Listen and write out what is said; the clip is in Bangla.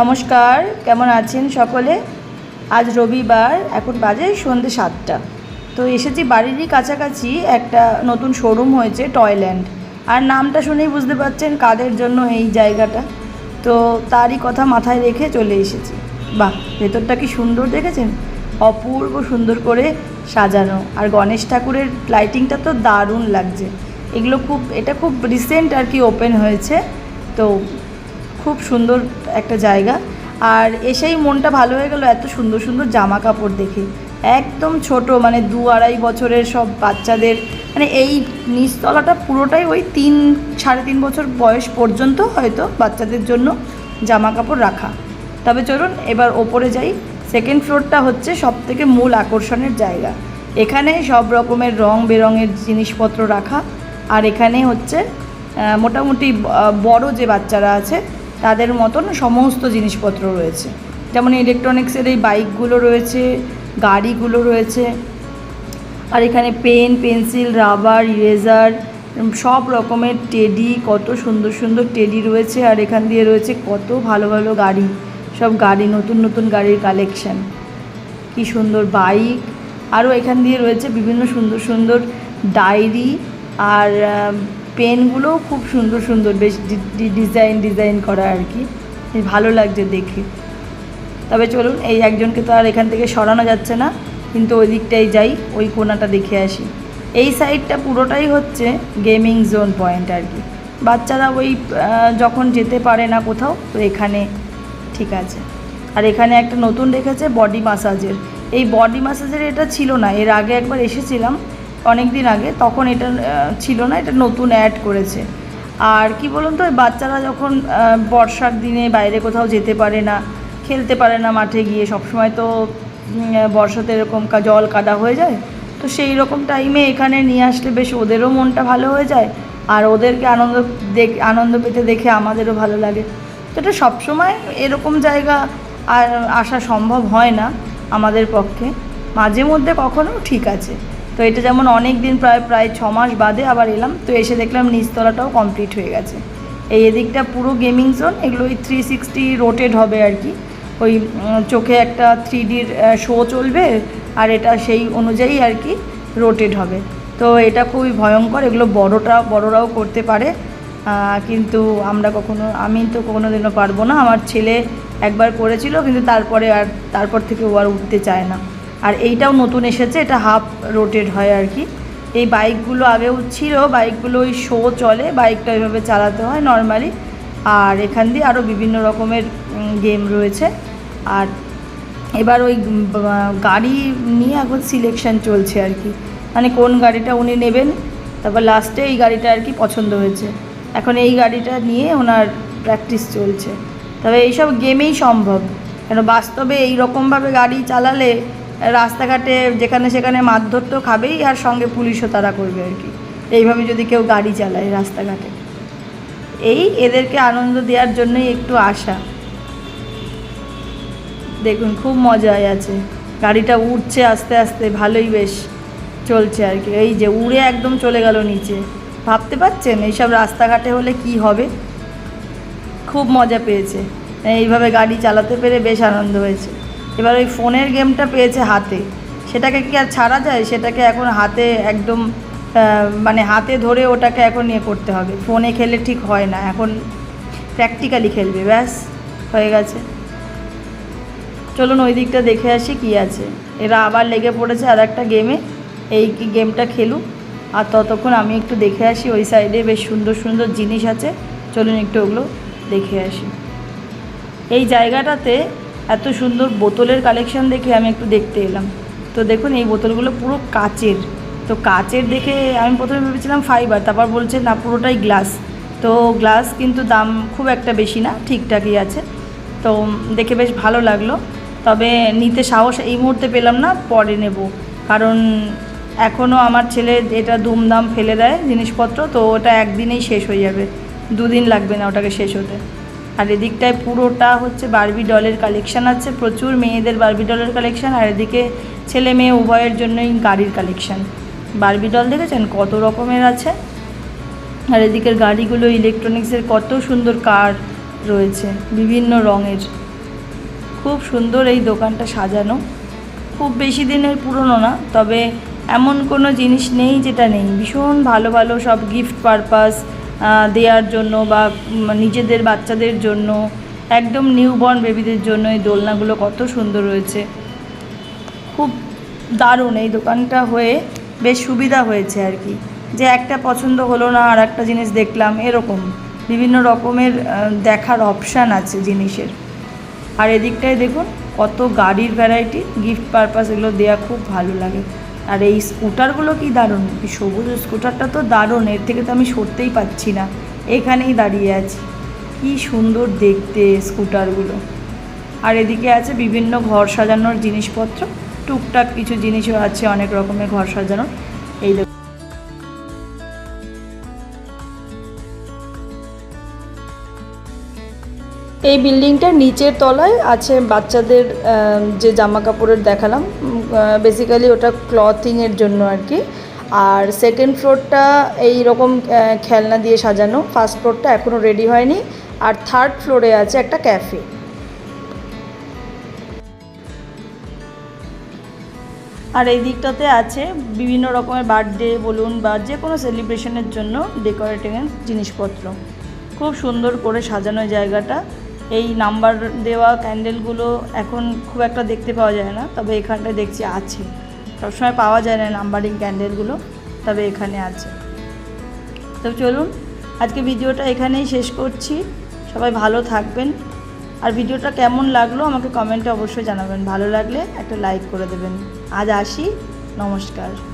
নমস্কার, কেমন আছেন সকলে? আজ রবিবার, এখন বাজে সন্ধ্যে সাতটা। তো এসেছি বাড়িরই কাছাকাছি একটা নতুন শোরুম হয়েছে টয়ল্যান্ড আর নামটা শুনেই বুঝতে পারছেন কাদের জন্য এই জায়গাটা। তো তারই কথা মাথায় রেখে চলে এসেছি। বাহ, ভেতরটা কি সুন্দর দেখেছেন? অপূর্ব সুন্দর করে সাজানো। আর গণেশ ঠাকুরের লাইটিংটা তো দারুণ লাগছে। এগুলো খুব, এটা খুব রিসেন্ট আর কি ওপেন হয়েছে। তো খুব সুন্দর একটা জায়গা। আর এসেই মনটা ভালো হয়ে গেল এত সুন্দর সুন্দর জামা কাপড় দেখে। একদম ছোট মানে দু আড়াই বছরের সব বাচ্চাদের মানে এই নিচতলাটা পুরোটাই ওই তিন, সাড়ে তিন বছর বয়স পর্যন্ত হয়তো বাচ্চাদের জন্য জামা কাপড় রাখা। তবে চলুন এবার ওপরে যাই। সেকেন্ড ফ্লোরটা হচ্ছে সব থেকে মূল আকর্ষণের জায়গা। এখানে সব রকমের রং বেরঙের জিনিসপত্র রাখা। আর এখানে হচ্ছে মোটামুটি বড় যে বাচ্চারা আছে তাদের মতন সমস্ত জিনিসপত্র রয়েছে। যেমন ইলেকট্রনিক্সের এই বাইকগুলো রয়েছে, গাড়িগুলো রয়েছে, আর এখানে পেন পেন্সিল রাবার ইরেজার সব রকমের টেডি কত সুন্দর সুন্দর টেডি রয়েছে, আর এখান দিয়ে রয়েছে কত ভালো ভালো গাড়ি। সব গাড়ি, নতুন নতুন গাড়ির কালেকশন কি সুন্দর বাইক আরও এখান দিয়ে রয়েছে বিভিন্ন সুন্দর সুন্দর ডায়েরি আর পেনগুলোও খুব সুন্দর সুন্দর, বেশ ডিজাইন ডিজাইন করা আর কি। ভালো লাগছে দেখে। তবে চলুন, এই একজনকে তো আর এখান থেকে সরানো যাচ্ছে না, কিন্তু ওই দিকটাই যাই, ওই কোনাটা দেখে আসি। এই সাইডটা পুরোটাই হচ্ছে গেমিং জোন পয়েন্ট আর কি। বাচ্চারা ওই যখন যেতে পারে না কোথাও, তো এখানে ঠিক আছে। আর এখানে একটা নতুন রেখেছে বডি মাসাজের। এই বডি মাসাজের এটা ছিল না, এর আগে একবার এসেছিলাম অনেক দিন আগে, তখন এটা ছিল না, এটা নতুন অ্যাড করেছে। আর কি বলুন তো বাচ্চারা যখন বর্ষার দিনে বাইরে কোথাও যেতে পারে না, খেলতে পারে না মাঠে গিয়ে, সবসময় তো বর্ষাতে এরকম জল কাদা হয়ে যায়, তো সেই রকম টাইমে এখানে নিয়ে আসলে বেশ ওদেরও মনটা ভালো হয়ে যায়, আর ওদেরকে আনন্দ দেখ, আনন্দ পেতে দেখে আমাদেরও ভালো লাগে। তো এটা সবসময় এরকম জায়গা আর আসা সম্ভব হয় না আমাদের পক্ষে। মাঝে মধ্যে কখনো ঠিক আছে। তো এটা যেমন অনেক দিন প্রায় প্রায় ছ মাস বাদে আবার এলাম। তো এসে দেখলাম নিচতলাটাও কমপ্লিট হয়ে গেছে। এই এদিকটা পুরো গেমিং জোন এগুলো ওই থ্রি সিক্সটি রোটেড হবে আর কি। ওই চোখে একটা থ্রি ডির শো চলবে আর এটা সেই অনুযায়ী আর কি রোটেড হবে। তো এটা খুবই ভয়ঙ্কর, এগুলো বড়টা, বড়রাও করতে পারে। কিন্তু আমরা কখনো, আমি তো কোনো দিনও পারব না। আমার ছেলে একবার করেছিল, কিন্তু তারপরে আর, তারপর থেকে ও আর উঠতে চায় না। আর এইটাও নতুন এসেছে, এটা হাফ রোটেট হয় আর কি। এই বাইকগুলো আগেও ছিল বাইকগুলো ওই শো চলে বাইকটা এভাবে চালাতে হয় নর্মালি আর এখান দিয়ে আরও বিভিন্ন রকমের গেম রয়েছে। আর এবার ওই গাড়ি নিয়ে এখন সিলেকশন চলছে আর কি। মানে কোন গাড়িটা উনি নেবেন, তারপর লাস্টে এই গাড়িটা আর কি পছন্দ হয়েছে। এখন এই গাড়িটা নিয়ে ওনার প্র্যাকটিস চলছে। তবে এইসব গেমেই সম্ভব। কেন বাস্তবে এই রকমভাবে গাড়ি চালালে রাস্তাঘাটে যেখানে সেখানে মারধর তো খাবেই, আর সঙ্গে পুলিশও তারা করবে আর কি। এইভাবে যদি কেউ গাড়ি চালায় রাস্তাঘাটে। এই এদেরকে আনন্দ দেওয়ার জন্যই একটু আশা। দেখুন, খুব মজায় আছে। গাড়িটা উঠছে আস্তে আস্তে, ভালোই বেশ চলছে আর কি। এই যে উড়ে একদম চলে গেল নিচে। ভাবতে পারছেন এইসব রাস্তাঘাটে হলে কি হবে? খুব মজা পেয়েছে। এইভাবে গাড়ি চালাতে পেরে বেশ আনন্দ হয়েছে। এবার ওই ফোনের গেমটা পেয়েছে হাতে। সেটাকে কি আর ছাড়া যায়? সেটাকে এখন হাতে একদম মানে হাতে ধরে ওটাকে এখন ইয়ে করতে হবে। ফোনে খেলে ঠিক হয় না। এখন প্র্যাকটিক্যালি খেলবে, ব্যাস, হয়ে গেছে। চলুন ওই দিকটা দেখে আসি কি আছে। এরা আবার লেগে পড়েছে আর একটা গেমে। এই গেমটা খেলুক। আর ততক্ষণ আমি একটু দেখে আসি, ওই সাইডে বেশ সুন্দর সুন্দর জিনিস আছে। চলুন একটু ওগুলো দেখে আসি। এই জায়গাটাতে এত সুন্দর বোতলের কালেকশন দেখে আমি একটু দেখতে এলাম। তো দেখুন, এই বোতলগুলো পুরো কাচের। তো কাচের দেখে আমি প্রথমে ভেবেছিলাম ফাইবার তারপর বলছে, না, পুরোটাই গ্লাস তো গ্লাস কিন্তু দাম খুব একটা বেশি না, ঠিকঠাকই আছে। তো দেখে বেশ ভালো লাগল। তবে নিতে সাহস এই মুহূর্তে পেলাম না, পরে নেব। কারণ এখনও আমার ছেলে এটা দুমদাম ফেলে দেয় জিনিসপত্র, তো ওটা একদিনেই শেষ হয়ে যাবে। দুদিন লাগবে না ওটাকে শেষ হতে। আর এদিকটায় পুরোটা হচ্ছে বারবি ডলের কালেকশান আছে, প্রচুর মেয়েদের বারবি ডলের কালেকশান আর এদিকে ছেলে মেয়ে উভয়ের জন্যই গাড়ির কালেকশান বারবি ডল দেখেছেন? কত রকমের আছে। আর এদিকের গাড়িগুলো ইলেকট্রনিক্সের কত সুন্দর কার রয়েছে, বিভিন্ন রঙের। খুব সুন্দর এই দোকানটা সাজানো। খুব বেশি দিনের পুরনো না, তবে এমন কোনো জিনিস নেই যেটা নেই। ভীষণ ভালো ভালো সব গিফট পারপাস দেওয়ার জন্য বা নিজেদের বাচ্চাদের জন্য, একদম নিউবর্ন বেবিদের জন্য এই দোলনাগুলো কত সুন্দর রয়েছে। খুব দারুণ এই দোকানটা হয়ে বেশ সুবিধা হয়েছে আর কি। যে একটা পছন্দ হলো না, আর একটা জিনিস দেখলাম, এরকম। বিভিন্ন রকমের দেখার অপশান আছে জিনিসের। আর এদিকটায় দেখুন, কত গাড়ির ভ্যারাইটি গিফট পারপাস এগুলো দেওয়া খুব ভালো লাগে। আর এই স্কুটারগুলো কি দারুণ? সবুজ স্কুটারটা তো দারুণ, এর থেকে তো আমি সরতেই পাচ্ছি না। এখানেই দাঁড়িয়ে আছি। কি সুন্দর দেখতে স্কুটারগুলো। আর এদিকে আছে বিভিন্ন ঘর সাজানোর জিনিসপত্র। টুকটাক কিছু জিনিসও আছে, অনেক রকমের ঘর সাজানোর এই এই বিল্ডিংটার নিচের তলায় আছে বাচ্চাদের যে জামা কাপড়ের দেখালাম বেসিক্যালি ওটা ক্লথিংয়ের জন্য আর কি। আর সেকেন্ড ফ্লোরটা এই রকম খেলনা দিয়ে সাজানো। ফার্স্ট ফ্লোরটা এখনও রেডি হয়নি। আর থার্ড ফ্লোরে আছে একটা ক্যাফে আর এই দিকটাতে আছে বিভিন্ন রকমের বার্থডে বলুন বা যে কোনো সেলিব্রেশনের জন্য ডেকোরেটিংয়ের জিনিসপত্র। খুব সুন্দর করে সাজানো জায়গাটা। এই নাম্বার দেওয়া ক্যান্ডেলগুলো এখন খুব একটা দেখতে পাওয়া যায় না, তবে এখানটায় দেখছি আছে। সবসময় পাওয়া যায় না নাম্বারিং ক্যান্ডেলগুলো তবে এখানে আছে। তো চলুন, আজকে ভিডিওটা এখানেই শেষ করছি। সবাই ভালো থাকবেন। আর ভিডিওটা কেমন লাগল আমাকে কমেন্টে অবশ্যই জানাবেন। ভালো লাগলে একটা লাইক করে দেবেন। আজ আসি, নমস্কার।